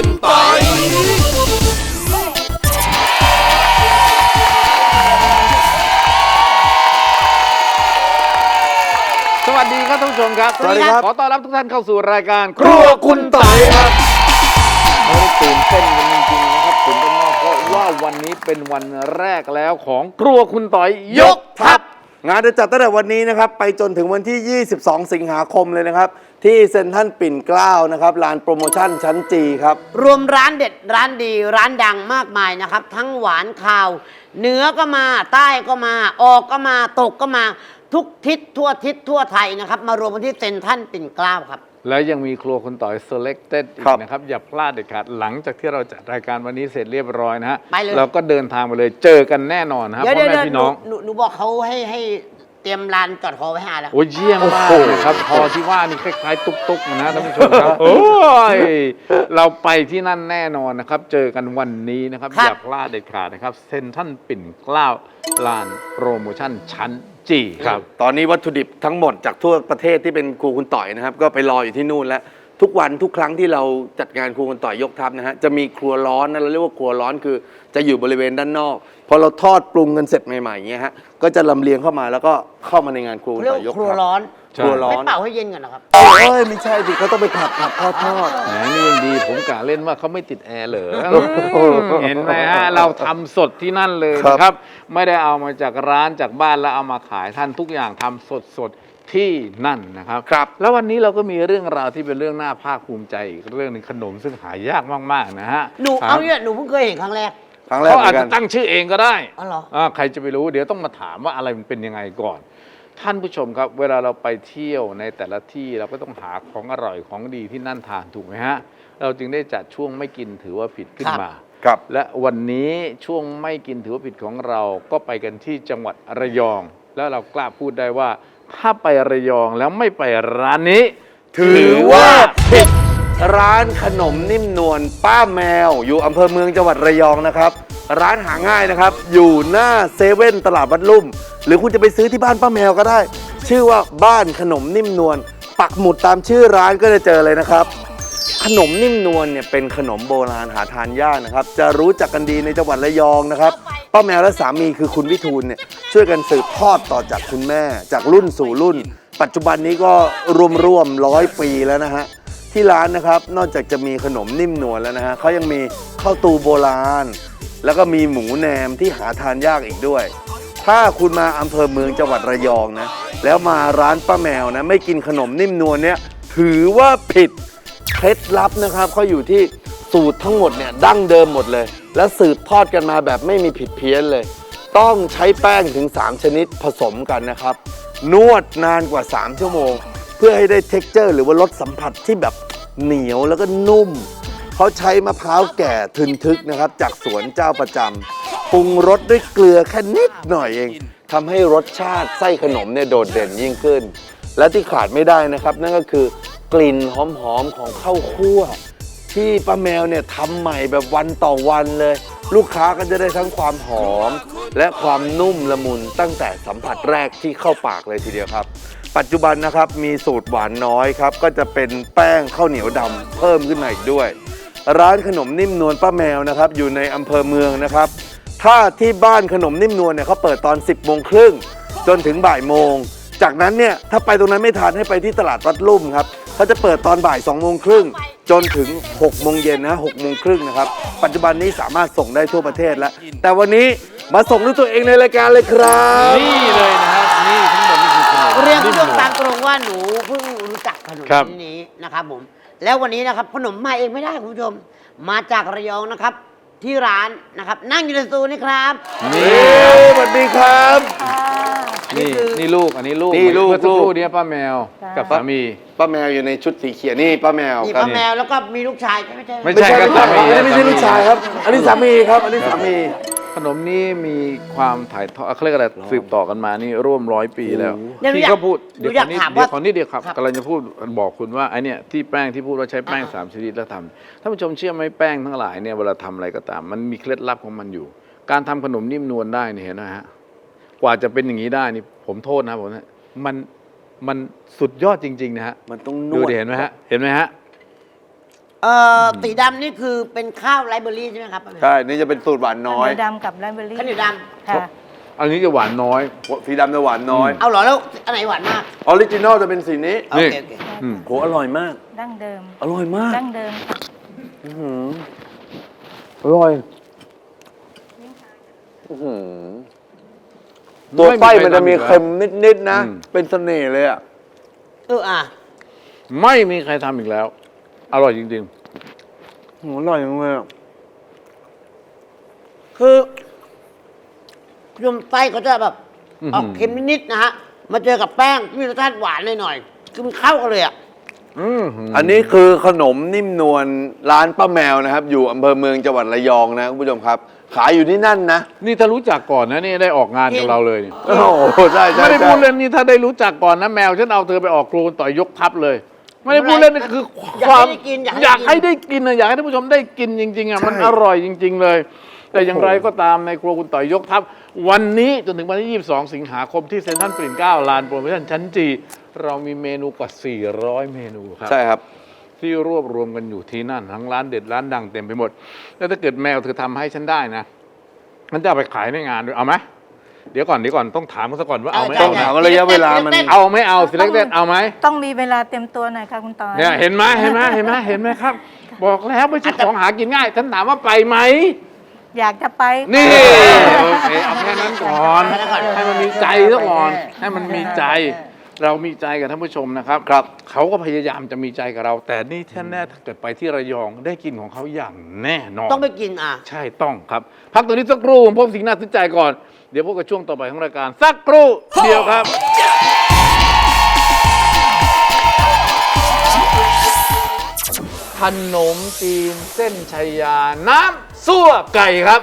คุณปอยสวัสดีครับท่านผู้ชมครับ สวัสดีครับ ขอต้อนรับทุกท่านเข้าสู่รายการ ครัวคุณต่อยครับเฮ้ยตื่นเต้นกันจริงๆนะครับตื่นเต้นมากเพราะว่าวันนี้เป็นวันแรกแล้วของครัวคุณต่อยยกทัพ งานจะจัดตั้งแต่วันนี้นะครับ ไปจนถึงวันที่ 22 สิงหาคมเลยนะครับ ที่เซ็นทรัลปิ่นเกล้านะครับลานโปรโมชั่นชั้นจีครับ รวมร้านเด็ดร้านดีร้านดังมากมายนะครับ ทั้งหวานข่าวเหนือก็มาใต้ก็มา ออกก็มาตกก็มา ทุกทิศทั่วทิศทั่วไทยนะครับ มารวมกันที่เซ็นทรัลปิ่นเกล้าครับ แล้วยังมีครัวคุณต่อย selected อีครักบนะครับ อย่าพลาดเด็ดขาดหลังจากที่เราจัดรายการวันนี้เสร็จเรียบร้อยนะฮะไปเลย เราก็เดินทางไปเลยเจอกันแน่นอนนะครับเดี๋ยวพ่อเดี๋ยวแม่เดี๋ยวพี่น้อง หนูหนูบอกเขาให้ให้เต รียมลานจอดฮอไว้ให้อาแล้ว โอ้ยเยี่ยมมากเลยครับพอที่ว่านี่คล้ายๆตุ๊กๆนะท่านผู้ชมครับ โอ้ยเราไปที่นั่นแน่นอนนะครับ เจอกันวันนี้นะครับ ครับอย่าพลาดเด็ดขาดนะครับเซ็นทรัลปิ่นเกล้าลานโปรโมชั่นชั้นจีครับ ตอนนี้วัตถุดิบทั้งหมดจากทั่วประเทศที่เป็นครูคุณต่อยนะครับ ก็ไปรออยู่ที่นู่นแล้ว ทุกวันทุกครั้งที่เราจัดงานครูคุณต่อยยกทัพนะฮะจะมีครัวร้อนนะเราเรียกว่าครัวร้อนคือ จะอยู่บริเวณด้านนอกพอเราทอดปรุงกันเสร็จใหม่ๆอย่างเงี้ยฮะก็จะลำเลียงเข้ามาแล้วก็เข้ามาในงานครูคุณเรียกต่อยว่ายกครัวทัพร้อนใช่ครัวร้อไม่นเป่าให้เย็นก่อนนะครับ เอ้ยไม่ใช่สิเขาต้องไปผัดผัดทอดทอด แหมนี่ยังดีผมกะเล่นว่าเขาไม่ติดแอร์เหรอเห็นไหมฮะ เราทำสดที่นั่นเลยนะครับ ไม่ได้เอามาจากร้านจากบ้านแล้วเอามาขายท่านทุกอย่างทำสดสดๆ ที่นั่นนะครับครับ แล้ววันนี้เราก็มีเรื่องราวที่เป็นเรื่องน่าภาคภูมิใจอีกเรื่องหนึงขนมซึ่งหายากมากๆนะฮะหนูครัเอาบเนี่ยหนูเพิ่งเคยเห็นครั้งแรกครั้งแรกเขาเหมือาอจนกัจะน ตั้งชื่อเองก็ได้อ๋อเหรออ่าใครจะไปรู้เดี๋ยวต้องมาถามว่าอะไรมันเป็นยังไงก่อน ท่านผู้ชมครับ เวลาเราไปเที่ยวในแต่ละที่เราก็ต้องหาของอร่อยของดีที่นั่นทานถูกไหมฮะ เราจึงได้จัดช่วงไม่กินถือว่าผิดขึ้นครับมา ครับ และวันนี้ช่วงไม่กินถือว่าผิดของเราก็ไปกันที่จังหวัดระยอง แล้วเรากล้าพูดได้ว่า ถ้าไประยองแล้วไม่ไปร้านนี้ ถือว่าผิดร้านขนมนิ่มนวลป้าแมว อยู่อำเภอเมืองจังหวัดระยองนะครับ ร้านหาง่ายนะครับ อยู่หน้าเซเว่นตลาดวัดลุ่ม หรือคุณจะไปซื้อที่บ้านป้าแมวก็ได้ ชื่อว่าบ้านขนมนิ่มนวลปักหมุดตามชื่อร้านก็จะเจอเลยนะครับ ขนมนิ่มนวลเนี่ยเป็นขนมโบราณหาทานยากนะครับ จะรู้จักกันดีในจังหวัดระยองนะครับ ป้าแมวและสามีคือคุณวิทูลเนี่ย ช่วยกันสืบทอดต่อจากคุณแม่ จากรุ่นสู่รุ่น ปัจจุบันนี้ก็รวมๆร้อยปีแล้วนะฮะ ที่ร้านนะครับนอกจากจะมีขนมนิ่มนวลแล้วนะฮะเขายังมีข้าวตูโบราณ แล้วก็มีหมูแหนมที่หาทานยากอีกด้วย ถ้าคุณมาอำเภอเมืองจังหวัดระยองนะ แล้วมาร้านป้าแมวนะ ไม่กินขนมนิ่มนวลเนี่ยถือว่าผิดเคล็ดลับนะครับเขาอยู่ที่สูตรทั้งหมดเนี่ยดั้งเดิมหมดเลย และสืบทอดกันมาแบบไม่มีผิดเพี้ยนเลย ต้องใช้แป้งถึง 3 ชนิดผสมกันนะครับ นวดนานกว่า 3 ชั่วโมง เพื่อให้ได้เท็กเจอร์ หรือว่ารสสัมผัสที่แบบเหนียวแล้วก็นุ่ม เขาใช้มะพร้าวแก่ทึนทึกนะครับ จากสวนเจ้าประจำปรุงรสด้วยเกลือแค่นิดหน่อยเองทำให้รสชาติไส้ขนมเนี่ยโดดเด่นยิ่งขึ้น และที่ขาดไม่ได้นะครับ นั่นก็คือกลิ่นหอมๆของข้าวคั่ว ที่ป้าแมวเนี่ยทำใหม่แบบวันต่อวันเลย ลูกค้าก็จะได้ทั้งความหอม และความนุ่มละมุนตั้งแต่สัมผัสแรกที่เข้าปากเลยทีเดียวครับ ปัจจุบันนะครับมีสูตรหวานน้อยครับ ก็จะเป็นแป้งข้าวเหนียวดำเพิ่มขึ้นมาอีกด้วย ร้านขนมนิ่มนวลป้าแมวนะครับ อยู่ในอำเภอเมืองนะครับ ถ้าที่บ้านขนมนิ่มนวลเนี่ยเขาเปิดตอน 10โมงครึ่งจนถึงบ่ายโมง จากนั้นเนี่ยถ้าไปตรงนั้นไม่ทันให้ไปที่ตลาดวัดลุ่มครับเขาจะเปิดตอนบ่าย2โมงครึ่งจนถึง6โมงเย็นนะ6โมงครึ่งนะครับ ปัจจุบันนี้สามารถส่งได้ทั่วประเทศแล้ว แต่วันนี้ มาส่งด้วยตัวเองในรายการเลยครับ นี่เลยนะครับนี่ทั้งหมดนี่คือขนมเรียนคุณผู้ชมนิ่มนวลตามตรงว่าหนูเพิ่งรู้จักขนมครับชนิดนี้นะครับผม แล้ววันนี้นะครับขนมมาเองไม่ได้คุณผู้ชม มาจากระยองนะครับ ที่ร้านนะครับ นั่งอยู่ในสตูนี่ครับนี่เอ้ยสวัสดีครับอันนี้นี่คือนี่ลูกอันนี้ลูกนี่ลูกเมื่อสักคลูรู่ก เนี้ยป้าแมวกับสามี ป้าแมวอยู่ในชุดสีเขียวนี่ป้าแมวนี่ครับ ป้าแมวแล้วก็มีลูกชายใช่ไหมใช่ไม่ไม่ใช่ก็ไม่ใช่สามี อันนี้ไม่ใช่ลูกชายครับ อันนี้สามีครับ อันนี้สามี ขนมนี้มีความถ่ายทอดเขาเรียกอะไรสืบต่อกันมานี่ร่วมร้อยปีแล้วเดี๋ยวหนูที่อยากเขาพูดหนูอยากเดี๋ยวถามเดี๋ยวว่าขอนิดเดียวครับครับกำลังจะพูดบอกคุณว่าไอเนี่ยที่แป้งที่พูดว่าใช้แป้งอ่าสามชนิดแล้วทำท่านผู้ชมเชื่อไหมแป้งทั้งหลายเนี่ยเวลาทำอะไรก็ตาม มันมีเคล็ดลับของมันอยู่ การทำขนมนิ่มนวลได้เนี่ยเห็นไหมฮะกว่าจะเป็นอย่างนี้ได้นี่ผมโทษนะผมนะมันมันสุดยอดจริงๆนะฮะ มันต้องนดูวดดิเห็นไหมฮะ เห็นไหมฮะ เอ่อสีดำนี่คือเป็นข้าวไรเบอรี่ใช่ไหมครับใช่ นี่จะเป็นสูตรหวานน้อย ข้าวเหนียวดำกับไรเบอรี่ข้าวเหนียวดค่ะ อันนี้จะหวานน้อย สีดำจะหวานน้อยำเอาเหรอแล้วอันไหนหวานมากออริจินอลจะเป็นสีนี้โอนี่ เคโอเคอืมโหอร่อยมาก ดั้งเดิม อร่อยมากดั้งเดิมค่ะอื้อหืออร่อยอื้อหือตัวไส้มันจะมีเค็มนิดๆนะ อืม เป็นเสน่ห์เลยอะ เอออะ ไม่มีใครทำอีกแล้ว อร่อยจริงโหอร่อยจังเลยอะคือขนมไส้เขาจะแบบอื้อหือออกเค็มนิดๆนะฮะ มาเจอกับแป้งที่มีรสชาติหวานหน่อยๆคือมันเข้ากันเลยอะ ๆ อืมอันนี้คือขนมนิ่มนวลร้านป้าแมวนะครับ อยู่อำเภอเมืองจังหวัดระยองนะคุณผู้ชมครับ ขายอยู่ที่นั่นนะนี่ถ้ารู้จักก่อนนะนี่ได้ออกงานกับเราเลยนี่โอ้โหใช่ใช่ไม่ได้ใช่พูดเล่นนี่ถ้าได้รู้จักก่อนนะแมวฉันเอาเธอไปออกครูต่อยยกทัพเลย ไม่ได้พูดเล่นนี่คืออยากความให้ได้กินอยากให้อยากให้ได้กินนะอยากให้ท่านผู้ชมได้กินจริงๆอะมันอร่อยจริง ๆ เลย แต่อย่างไรก็ตามในครัวคุณต่อยยกทัพวันนี้จนถึงวันที่ 22 สิงหาคมที่เซ็นทรัลปริ่นเกล้าลานโปรโมชั่นชั้นจีเรามีเมนูกว่า 400 เมนูครับ ใช่ครับ ที่รวบรวมกันอยู่ที่นั่นทั้งร้านเด็ดร้านดังเต็มไปหมด แล้วถ้าเกิดแมวเธอทำให้ฉันได้นะมันจะเอาไปขายในงานด้วยเอาไหม เดี๋ยวก่อนเดี๋ยวก่อนต้องถามเขาซะก่อนว่าเอาไหมใช่เอาไหมถามว่าระยะเวลามันเอาไม่เอาสิเล็กเด็ดเอาไหมต้องมีเวลาเต็มตัวหน่อยค่ะคุณตอยเนี่ยเห็นไหมเห็นไหมเห็นไหมเห็นไหมครับ บอกแล้วไม่ใช่ของหากินง่ายฉันถามว่าไปไหม อยากจะไป นี่โอเคเอาแค่นั้นก่อน ให้มันมีใจซะก่อน ให้มันมีใจ เรามีใจกับท่านผู้ชมนะครับครับ เขาก็พยายามจะมีใจกับเรา แต่นี่แท้แน่ถ้าเกิดไปที่ระยองได้กินของเขาอย่างแน่นอนต้องไปกินอะ ใช่ต้องครับ พักตัวนี้สักครู่ผมพบสิ่งน่าสนใจก่อน เดี๋ยวพบกับช่วงต่อไปของรายการสักครู่เดียวครับ ขนมจีนเส้นชัยยา น้ำซั่วไก่ครับ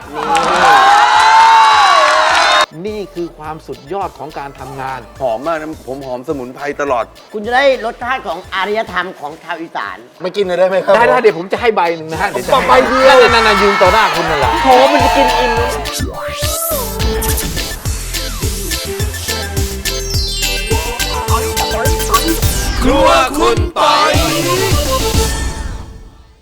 นี่คือความสุดยอดของการทำงาน หอมมากนะผมหอมสมุนไพรตลอด คุณจะได้รสชาติของอารยธรรมของชาวอีสานไม่กินเลยได้ไหมครับได้ได้เดี๋ยวผมจะให้ใบหนึ่งนะฮะเดี๋ยวจะให้ใบเดียวนั่นๆๆยืนต่อหน้าคุณนั่นแหละโหมันจะกินอิ่มครัวคุณปอย